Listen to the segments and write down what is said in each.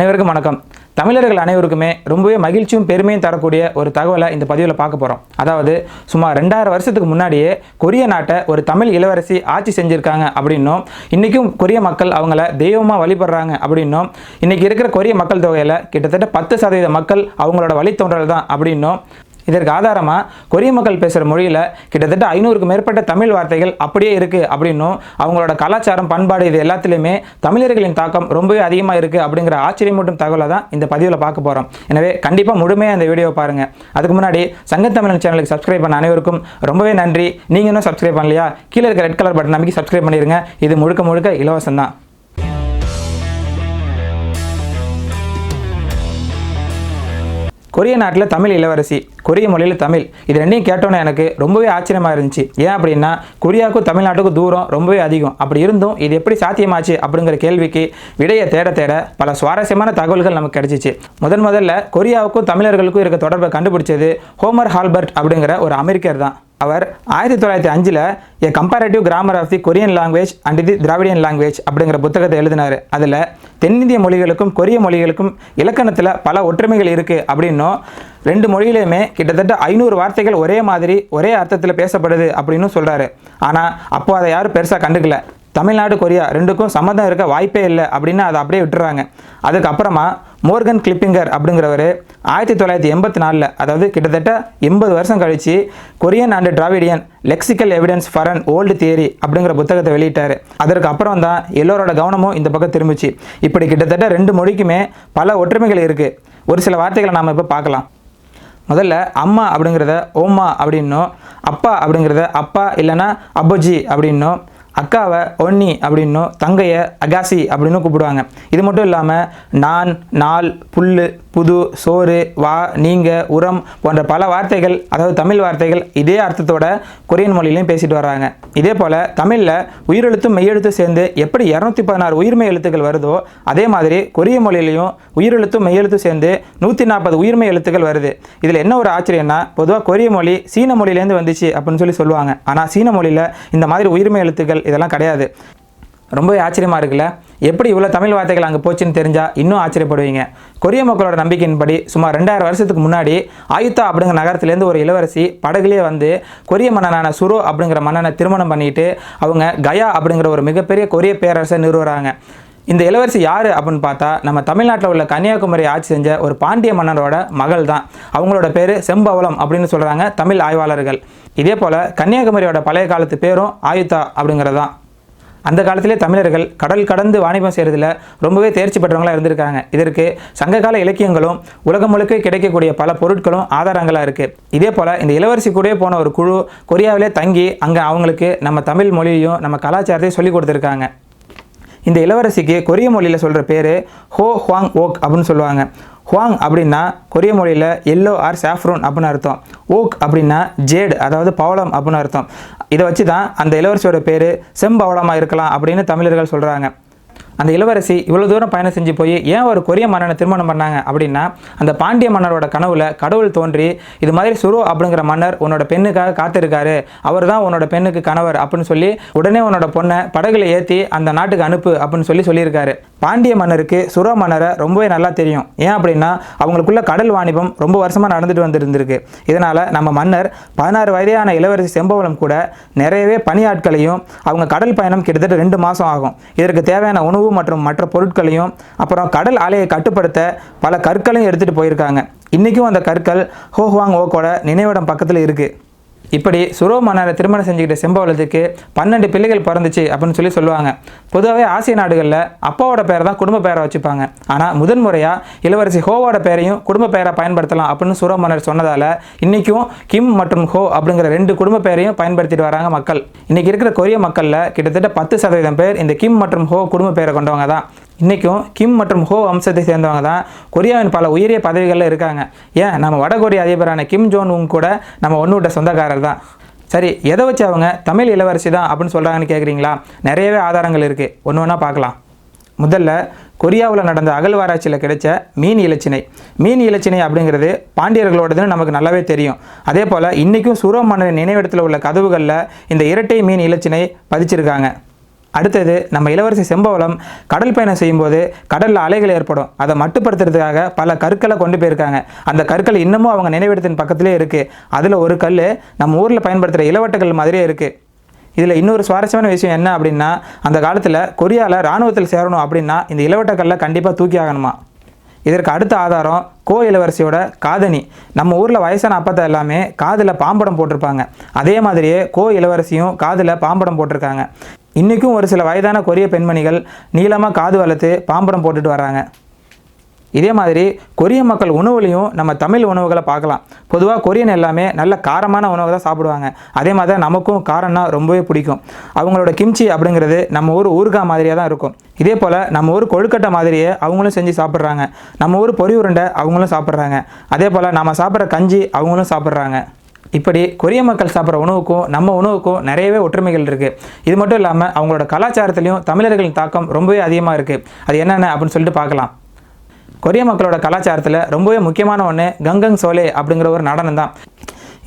அனைவருக்கும் வணக்கம். தமிழர்கள் அனைவருக்குமே ரொம்பவே மகிழ்ச்சியும் பெருமையும் தரக்கூடிய ஒரு தகவலை இந்த பதிவில் பார்க்க போகிறோம் அதாவது சுமார் ரெண்டாயிரம் வருஷத்துக்கு முன்னாடியே கொரிய நாட்டை ஒரு தமிழ் இளவரசி ஆட்சி செஞ்சுருக்காங்க அப்படின்னும் இன்றைக்கும் கொரிய மக்கள் அவங்கள தெய்வமாக வழிபடுறாங்க அப்படின்னும் இன்றைக்கி இருக்கிற கொரிய மக்கள் தொகையில் கிட்டத்தட்ட பத்து சதவீத மக்கள் அவங்களோட வழித்தோன்றல் தான் அப்படின்னும் இதற்கு ஆதாரமாக கொரிய மக்கள் பேசுகிற மொழியில் கிட்டத்தட்ட ஐநூறுக்கு மேற்பட்ட தமிழ் வார்த்தைகள் அப்படியே இருக்குது அப்படின்னும் அவங்களோட கலாச்சாரம் பண்பாடு இது எல்லாத்துலேயுமே தமிழர்களின் தாக்கம் ரொம்பவே அதிகமாக இருக்குது அப்படிங்கிற ஆச்சரியமூட்டும் தகவலை தான் இந்த பதிவில் பார்க்க போகிறோம் எனவே கண்டிப்பாக முழுமையாக இந்த வீடியோவை பாருங்கள் அதுக்கு முன்னாடி சங்கத்தமிழன் சேனலுக்கு சப்ஸ்கிரைப் பண்ண அனைவருக்கும் ரொம்பவே நன்றி. நீங்கள் இன்னும் சப்ஸ்கிரைப் பண்ணலையா? கீழே இருக்க ரெட் கலர் பட்டன் நம்பிக்கை சப்ஸ்கிரைப் பண்ணிடுங்க இது முழுக்க முழுக்க இலவசம் தான் கொரிய நாட்டில் தமிழ் இளவரசி கொரிய மொழியில் தமிழ். இது ரெண்டையும் கேட்டோன்னே எனக்கு ரொம்பவே ஆச்சரியமாக இருந்துச்சு. ஏன் அப்படின்னா கொரியாவுக்கும் தமிழ்நாட்டுக்கும் தூரம் ரொம்பவே அதிகம். அப்படி இருந்தும் இது எப்படி சாத்தியமாச்சு அப்படிங்கிற கேள்விக்கு விடையை தேட தேட பல சுவாரஸ்யமான தகவல்கள் நமக்கு கிடைச்சிச்சு. முதன் முதல்ல கொரியாவுக்கும் தமிழர்களுக்கும் இருக்க தொடர்பை கண்டுபிடிச்சது ஹோமர் ஹால்பர்ட் அப்படிங்கிற ஒரு அமெரிக்கர் தான். அவர் ஆயிரத்தி தொள்ளாயிரத்தி அஞ்சில் a comparative grammar of the Korean language and the Dravidian language அப்படிங்கிற புத்தகத்தை எழுதினார். அதில் தென்னிந்திய மொழிகளுக்கும் கொரிய மொழிகளுக்கும் இலக்கணத்தில் பல ஒற்றுமைகள் இருக்குது அப்படின்னும் ரெண்டு மொழியிலையுமே கிட்டத்தட்ட ஐநூறு வார்த்தைகள் ஒரே மாதிரி ஒரே அர்த்தத்தில் பேசப்படுது அப்படின்னு சொல்கிறாரு ஆனால் அப்போ அதை யாரும் பெருசாக கண்டுக்கல. தமிழ்நாடு கொரியா ரெண்டுக்கும் சம்மந்தம் இருக்க வாய்ப்பே இல்லை அப்படின்னு அதை அப்படியே விட்டுறாங்க. அதுக்கப்புறமா மோர்கன் கிளிப்பிங்கர் அப்படிங்கிறவர் ஆயிரத்தி தொள்ளாயிரத்தி எண்பத்தி நாலில் அதாவது கிட்டத்தட்ட எண்பது வருஷம் கழித்து Korean and Dravidian lexical evidence for an old theory அப்படிங்கிற புத்தகத்தை வெளியிட்டார். அதற்கு அப்புறம் தான் எல்லோரோட கவனமும் இந்த பக்கம் திரும்பிச்சு. இப்படி கிட்டத்தட்ட ரெண்டு மொழிக்குமே பல ஒற்றுமைகள் இருக்குது ஒரு சில வார்த்தைகளை நாம் இப்போ பார்க்கலாம். முதல்ல அம்மா அப்படிங்கிறத ஓம்மா அப்படின்னும் அப்பா அப்படிங்கிறத அப்பா இல்லைன்னா அப்போஜி அப்படின்னும் அக்காவை ஒன்னி அப்படின்னும் தங்கையை அகாசி அப்படின்னு கூப்பிடுவாங்க. இது மட்டும் இல்லாமல் நான் நாள் புல் புது சோறு வா நீங்கள் உரம் போன்ற பல வார்த்தைகள் அதாவது தமிழ் வார்த்தைகள் இதே அர்த்தத்தோட கொரியன் மொழியிலையும் பேசிட்டு வராங்க. இதே போல் தமிழில் உயிரெழுத்தும் மெய்யெழுத்தும் சேர்ந்து எப்படி இரநூத்தி பதினாறு உயிர்மை எழுத்துக்கள் வருதோ அதே மாதிரி கொரிய மொழியிலையும் உயிரெழுத்தும் மெய்யெழுத்தும் சேர்ந்து நூற்றி நாற்பது உயிர்மை எழுத்துக்கள் வருது. இதில் என்ன ஒரு ஆச்சரியம்னா பொதுவாக கொரிய மொழி சீன மொழியிலேருந்து வந்துச்சு அப்படின்னு சொல்லி சொல்லுவாங்க. ஆனால் சீன மொழியில் இந்த மாதிரி உயிர்மை எழுத்துக்கள் இதெல்லாம் கிடையாது. ரொம்பவே ஆச்சரியமாக இருக்குல்ல? எப்படி இவ்வளோ தமிழ் வார்த்தைகள் அங்கே போச்சுன்னு தெரிஞ்சால் இன்னும் ஆச்சரியப்படுவீங்க. கொரிய மக்களோட நம்பிக்கையின்படி சுமார் ரெண்டாயிரம் வருஷத்துக்கு முன்னாடி ஆயுத்தா அப்படிங்கிற நகரத்துலேருந்து ஒரு இளவரசி படகுலேயே வந்து கொரிய மன்னனான சுரோ அப்படிங்கிற மன்னனை திருமணம் பண்ணிட்டு அவங்க கயா அப்படிங்கிற ஒரு மிகப்பெரிய கொரிய பேரரசை நிறுவுறாங்க. இந்த இளவரசி யார் அப்படின்னு பார்த்தா நம்ம தமிழ்நாட்டில் உள்ள கன்னியாகுமரி ஆட்சி செஞ்ச ஒரு பாண்டிய மன்னரோட மகள் தான் அவங்களோட பேர் செம்பவளம் அப்படின்னு சொல்கிறாங்க தமிழ் ஆய்வாளர்கள். இதே போல் கன்னியாகுமரியோட பழைய காலத்து பேரும் ஆயுத்தா அப்படிங்கிறதான். அந்த காலத்திலே தமிழர்கள் கடல் கடந்து வாணிபம் செய்கிறதுல ரொம்பவே தேர்ச்சி பெற்றவங்களாக இருந்திருக்காங்க. இதற்கு சங்ககால இலக்கியங்களும் உலகம் முழுக்க கிடைக்கக்கூடிய பல பொருட்களும் ஆதாரங்களாக இருக்குது இதே போல் இந்த இளவரசி கூடயே போன ஒரு குழு கொரியாவிலே தங்கி அங்கே அவங்களுக்கு நம்ம தமிழ் மொழியையும் நம்ம கலாச்சாரத்தையும் சொல்லி கொடுத்துருக்காங்க. இந்த இளவரசிக்கு கொரிய மொழியில் சொல்கிற பேர் ஹோ ஹுவாங் ஓக் அப்படின்னு சொல்லுவாங்க. ஹுவாங் அப்படின்னா கொரிய மொழியில் எல்லோ ஆர் சாஃப்ரோன் அப்படின்னு அர்த்தம். ஓக் அப்படின்னா ஜேடு அதாவது பவளம் அப்படின்னு அர்த்தம். இதை வச்சு தான் அந்த இளவரசியோட பேர் செம்பவளமாக இருக்கலாம் அப்படின்னு தமிழர்கள் சொல்கிறாங்க அந்த இளவரசி இவ்வளோ தூரம் பயணம் செஞ்சு போய் ஏன் ஒரு கொரிய மன்னனை திருமணம் பண்ணாங்க அப்படின்னா அந்த பாண்டிய மன்னரோட கனவுல கடவுள் தோன்றி இது மாதிரி சுரு அப்படிங்கிற மன்னர் உன்னோட பெண்ணுக்காக காத்திருக்காரு அவர் தான் உன்னோட பெண்ணுக்கு கணவர் அப்படின்னு சொல்லி உடனே உன்னோட பொண்ணை படகுல ஏற்றி அந்த நாட்டுக்கு அனுப்பு அப்படின்னு சொல்லி சொல்லியிருக்காரு. பாண்டிய மன்னருக்கு சுரோ மன்னரை ரொம்பவே நல்லா தெரியும். ஏன் அப்படின்னா அவங்களுக்குள்ள கடல் வாணிபம் ரொம்ப வருஷமாக நடந்துட்டு வந்துருந்துருக்கு. இதனால் நம்ம மன்னர் பதினாறு வயதான இளவரசி செம்பவளம் கூட நிறையவே பணியாட்களையும் அவங்க கடல் பயணம் கிட்டத்தட்ட ரெண்டு மாதம் ஆகும். இதற்கு தேவையான உணவு மற்றும் மற்ற பொருட்களையும் அப்புறம் கடல் ஆலையை கட்டுப்படுத்த பல கற்களையும் எடுத்துகிட்டு போயிருக்காங்க. இன்றைக்கும் அந்த கற்கள் ஹோஹ்வாங் ஓக்கோட நினைவிடம் பக்கத்தில் இருக்குது இப்படி சுரோ மன்னரை திருமணம் செஞ்சுக்கிட்ட செம்பவளத்துக்கு பன்னெண்டு பிள்ளைகள் பிறந்துச்சு அப்படின்னு சொல்லி சொல்லுவாங்க. பொதுவாகவே ஆசிய நாடுகளில் அப்பாவோட பேரை தான் குடும்ப பேரை வச்சுப்பாங்க. ஆனால் முதன்முறையாக இளவரசி ஹோவோட பேரையும் குடும்ப பெயரை பயன்படுத்தலாம் அப்படின்னு சுரோ மன்னர் சொன்னதால் இன்றைக்கும் கிம் மற்றும் ஹோ அப்படிங்கிற ரெண்டு குடும்ப பெயரையும் பயன்படுத்திட்டு வராங்க மக்கள். இன்றைக்கி இருக்கிற கொரிய மக்களில் கிட்டத்தட்ட பத்து சதவீதம் பேர் இந்த கிம் மற்றும் ஹோ குடும்ப பெயரை கொண்டவங்க தான். இன்றைக்கும் கிம் மற்றும் ஹோ வம்சத்தை சேர்ந்தவங்க தான் கொரியாவின் பல உயரிய பதவிகளில் இருக்காங்க. ஏன்? நம்ம வடகொரிய அதிபரான கிம் ஜோன் உங் கூட நம்ம ஒன்று சொந்தக்காரர் தான். சரி எதை வச்சு அவங்க தமிழ் இளவரசி தான் அப்படின்னு சொல்கிறாங்கன்னு கேட்குறீங்களா நிறையவே ஆதாரங்கள் இருக்குது ஒன்று ஒன்றா பார்க்கலாம். முதல்ல கொரியாவில் நடந்த அகழ்வாராய்ச்சியில் கிடைச்ச மீன் இலச்சினை. மீன் இலச்சினை அப்படிங்கிறது பாண்டியர்களோடதுன்னு நமக்கு நல்லாவே தெரியும். அதே போல் இன்றைக்கும் சுரோ மன்னரின் நினைவிடத்தில் உள்ள கதவுகளில் இந்த இரட்டை மீன் இலச்சினை பதிச்சிருக்காங்க. அடுத்தது நம்ம இளவரசி செம்பவளம் கடல் பயணம் செய்யும்போது கடலில் அலைகள் ஏற்படும். அதை மட்டுப்படுத்துறதுக்காக பல கற்களை கொண்டு போயிருக்காங்க. அந்த கற்கள் இன்னமும் அவங்க நினைவிடத்தின் பக்கத்திலே இருக்குது அதில் ஒரு கல் நம்ம ஊரில் பயன்படுத்துகிற இளவட்டக்கல் மாதிரியே இருக்குது இதில் இன்னொரு சுவாரஸ்யமான விஷயம் என்ன அப்படின்னா அந்த காலத்தில் கொரியாவில் இராணுவத்தில் சேரணும் அப்படின்னா இந்த இளவட்டக்கல்லை கண்டிப்பாக தூக்கி ஆகணுமா? இதற்கு அடுத்த ஆதாரம் கோ இளவரசியோட காதணி. நம்ம ஊரில் வயசான அப்பத்தை எல்லாமே காதில் பாம்படம் போட்டிருப்பாங்க. அதே மாதிரியே கோ இளவரசியும் காதில் பாம்படம் போட்டிருக்காங்க. இன்றைக்கும் ஒரு சில வயதான கொரிய பெண்மணிகள் நீளமாக காது வளர்த்து பாம்படம் போட்டுட்டு வராங்க இதே மாதிரி கொரிய மக்கள் உணவுலையும் நம்ம தமிழ் உணவுகளை பார்க்கலாம். பொதுவாக கொரியன் எல்லாமே நல்ல காரமான உணவு தான் சாப்பிடுவாங்க. அதே மாதிரி தான் நமக்கும் காரம்னா ரொம்பவே பிடிக்கும். அவங்களோட கிம்ச்சி அப்படிங்கிறது நம்ம ஊர் ஊறுகாய் மாதிரியே தான் இருக்கும். இதே போல் நம்ம ஊர் கொழுக்கட்டை மாதிரியே அவங்களும் செஞ்சு சாப்பிட்றாங்க. நம்ம ஊர் பொறி உருண்டை அவங்களும் சாப்பிட்றாங்க. அதே போல் நம்ம சாப்பிட்ற கஞ்சி அவங்களும் சாப்பிட்றாங்க. இப்படி கொரிய மக்கள் சாப்பிட்ற உணவுக்கும் நம்ம உணவுக்கும் நிறையவே ஒற்றுமைகள் இருக்குது இது மட்டும் இல்லாமல் அவங்களோட கலாச்சாரத்துலேயும் தமிழர்களின் தாக்கம் ரொம்பவே அதிகமாக இருக்குது அது என்னென்ன அப்படின்னு சொல்லிட்டு பார்க்கலாம். கொரிய மக்களோட கலாச்சாரத்தில் ரொம்பவே முக்கியமான ஒன்று கங்கங் சோலே அப்படிங்கிற ஒரு நடனம் தான்.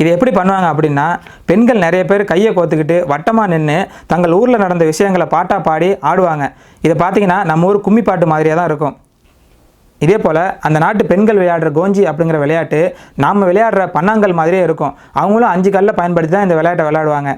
இது எப்படி பண்ணுவாங்க அப்படின்னா பெண்கள் நிறைய பேர் கையை கோத்துக்கிட்டு வட்டமாக நின்று தங்கள் ஊரில் நடந்த விஷயங்களை பாட்டாக பாடி ஆடுவாங்க. இதை பார்த்தீங்கன்னா நம்ம ஊர் கும்மி பாட்டு மாதிரியாக தான் இருக்கும். இதே போல் அந்த நாட்டு பெண்கள் விளையாடுற கோஞ்சி அப்படிங்கிற விளையாட்டு நாம் விளையாடுற பன்னாங்கல் மாதிரியே இருக்கும். அவங்களும் அஞ்சு கல்லை பயன்படுத்தி தான் இந்த விளையாட்டை விளையாடுவாங்க.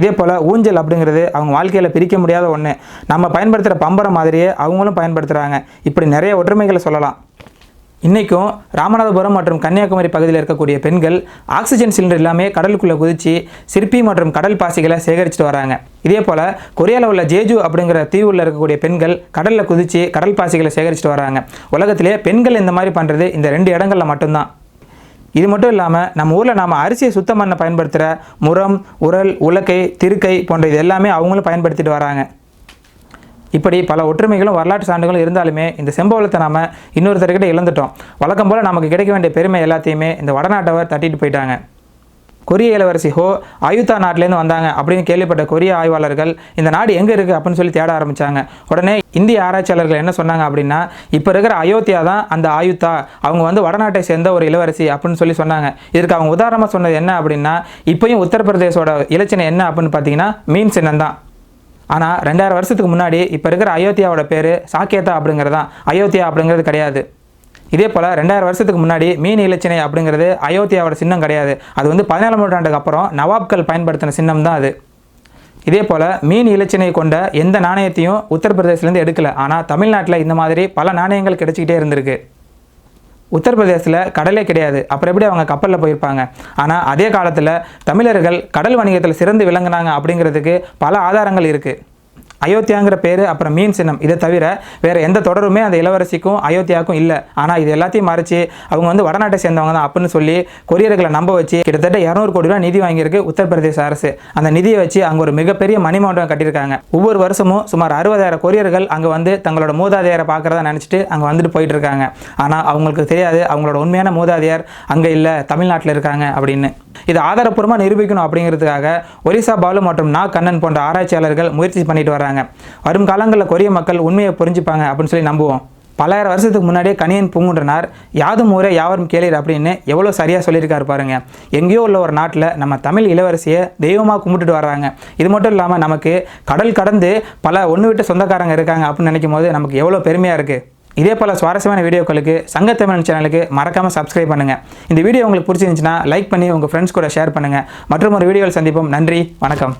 இதே போல் ஊஞ்சல் அப்படிங்கிறது அவங்க வாழ்க்கையில் பிரிக்க முடியாத ஒன்று நம்ம பயன்படுத்துகிற பம்பரம் மாதிரியே அவங்களும் பயன்படுத்துகிறாங்க இப்படி நிறைய ஒற்றுமைகளை சொல்லலாம். இன்றைக்கும் ராமநாதபுரம் மற்றும் கன்னியாகுமரி பகுதியில் இருக்கக்கூடிய பெண்கள் ஆக்சிஜன் சிலிண்டர் எல்லாமே கடலுக்குள்ளே குதித்து சிற்பி மற்றும் கடல் பாசிகளை சேகரிச்சுட்டு வராங்க. இதே போல் கொரியாவில் உள்ள ஜேஜு அப்படிங்கிற தீவுல இருக்கக்கூடிய பெண்கள் கடலில் குதித்து கடல் பாசிகளை சேகரிச்சுட்டு வராங்க. உலகத்திலே பெண்கள் இந்த மாதிரி பண்ணுறது இந்த ரெண்டு இடங்களில் மட்டும்தான். இது மட்டும் இல்லாமல் நம்ம ஊரில் நாம் அரிசியை சுத்தம் பண்ண பயன்படுத்துகிற முரம் உரல் உலக்கை திருக்கை போன்ற இது எல்லாமே அவங்களும் பயன்படுத்திட்டு வராங்க. இப்படி பல ஒற்றுமைகளும் வரலாற்று சான்றுகளும் இருந்தாலுமே இந்த செம்பவளத்தை நாம் இன்னொருத்தர்கிட்ட இழந்துட்டோம். வழக்கம் போல் நமக்கு கிடைக்க வேண்டிய பெருமை எல்லாத்தையுமே இந்த வடநாட்டவர் தட்டிட்டு போயிட்டாங்க. கொரிய இளவரசி ஹோ ஆயுத்தா நாட்டிலேருந்து வந்தாங்க அப்படின்னு கேள்விப்பட்ட கொரிய ஆய்வாளர்கள் இந்த நாடு எங்கே இருக்குது அப்படின்னு சொல்லி தேட ஆரம்பித்தாங்க உடனே இந்திய ஆராய்ச்சியாளர்கள் என்ன சொன்னாங்க அப்படின்னா இப்போ இருக்கிற அயோத்தியா தான் அந்த ஆயுத்தா அவங்க வந்து வடநாட்டை சேர்ந்த ஒரு இளவரசி அப்படின்னு சொல்லி சொன்னாங்க. இதற்கு அவங்க உதாரணமாக சொன்னது என்ன அப்படின்னா இப்போயும் உத்தரப்பிரதேசோட இலச்சினை என்ன அப்படின்னு பார்த்தீங்கன்னா மீன் சின்னம் தான் ஆனால் ரெண்டாயிரம் வருஷத்துக்கு முன்னாடி இப்போ இருக்கிற அயோத்தியாவோட பேர் சாக்கேதா அப்படிங்கிறது தான் அயோத்தியா அப்படிங்கிறது கிடையாது. இதே போல் ரெண்டாயிரம் வருஷத்துக்கு முன்னாடி மீன் இலச்சினை அப்படிங்கிறது அயோத்தியாவோட சின்னம் கிடையாது. அது வந்து பதினேழாம் நூற்றாண்டுக்கு அப்புறம் நவாப்கள் பயன்படுத்தின சின்னம் தான் அது. இதே போல் மீன் இலச்சினை கொண்ட எந்த நாணயத்தையும் உத்தரப்பிரதேசிலேருந்து எடுக்கலை. ஆனால் தமிழ்நாட்டில் இந்த மாதிரி பல நாணயங்கள் கிடைச்சிக்கிட்டே இருந்திருக்கு. உத்தரப்பிரதேசத்தில் கடலே கிடையாது. அப்புறம் எப்படி அவங்க கப்பலில் போயிருப்பாங்க? ஆனால் அதே காலத்தில் தமிழர்கள் கடல் வணிகத்தில் சிறந்து விளங்குனாங்க அப்படிங்கிறதுக்கு பல ஆதாரங்கள் இருக்குது அயோத்தியாங்கிற பேர் அப்புறம் மீன் சின்னம். இதை தவிர வேறு எந்த தொடருமே அந்த இளவரசிக்கும் அயோத்தியாவுக்கும் இல்லை. ஆனால் இது எல்லாத்தையும் மறைச்சு அவங்க வந்து வடநாட்டை சேர்ந்தவங்க தான் அப்படின்னு சொல்லி கொரியர்களை நம்ப வச்சு கிட்டத்தட்ட இரநூறு கோடி ரூபாய் நிதி வாங்கியிருக்கு உத்தரப்பிரதேச அரசு. அந்த நிதியை வச்சு அங்கே ஒரு மிகப்பெரிய மணிமண்டபம் கட்டியிருக்காங்க. ஒவ்வொரு வருஷமும் சுமார் அறுபதாயிரம் கொரியர்கள் அங்கே வந்து தங்களோட மூதாதையரை பார்க்குறதா நினச்சிட்டு அங்கே வந்துட்டு போயிட்டு இருக்காங்க. ஆனால் அவங்களுக்கு தெரியாது அவங்களோட உண்மையான மூதாதையார் அங்கே இல்லை தமிழ்நாட்டில் இருக்காங்க அப்படின்னு. இது ஆதாரப்பூர்வமாக நிரூபிக்கணும் அப்படிங்கிறதுக்காக ஒரிசா பாலு மற்றும் நா கண்ணன் போன்ற ஆராய்ச்சியாளர்கள் முயற்சி பண்ணிட்டு வராங்க வரும் காலங்களில் கொரிய மக்கள் உண்மையை புரிஞ்சுப்பாங்க அப்படின்னு சொல்லி நம்புவோம். பல்லாயிரம் வருஷத்துக்கு முன்னாடியே கணியன் பூங்குன்றனார் யாதும் ஊரே யாவரும் கேளீர் அப்படின்னு எவ்வளோ சரியாக சொல்லியிருக்காரு பாருங்க. எங்கேயோ உள்ள ஒரு நாட்டில் நம்ம தமிழ் இளவரசியை தெய்வமாக கும்பிட்டுட்டு வர்றாங்க. இது மட்டும் இல்லாமல் நமக்கு கடல் கடந்து பல ஒன்று விட்டு சொந்தக்காரங்க இருக்காங்க அப்படின்னு நினைக்கும் போது நமக்கு எவ்வளோ பெருமையாக இருக்குது இதே போல் சுவாரஸ்யமான வீடியோக்களுக்கு சங்கத்தமிழன் சேனலுக்கு மறக்காமல் சப்ஸ்கிரைப் பண்ணுங்கள் இந்த வீடியோ உங்களுக்கு பிடிச்சிருந்துச்சுன்னா லைக் பண்ணி உங்கள் ஃப்ரெண்ட்ஸ் கூட ஷேர் பண்ணுங்கள் மற்றும் ஒரு வீடியோவில் சந்திப்போம். நன்றி வணக்கம்.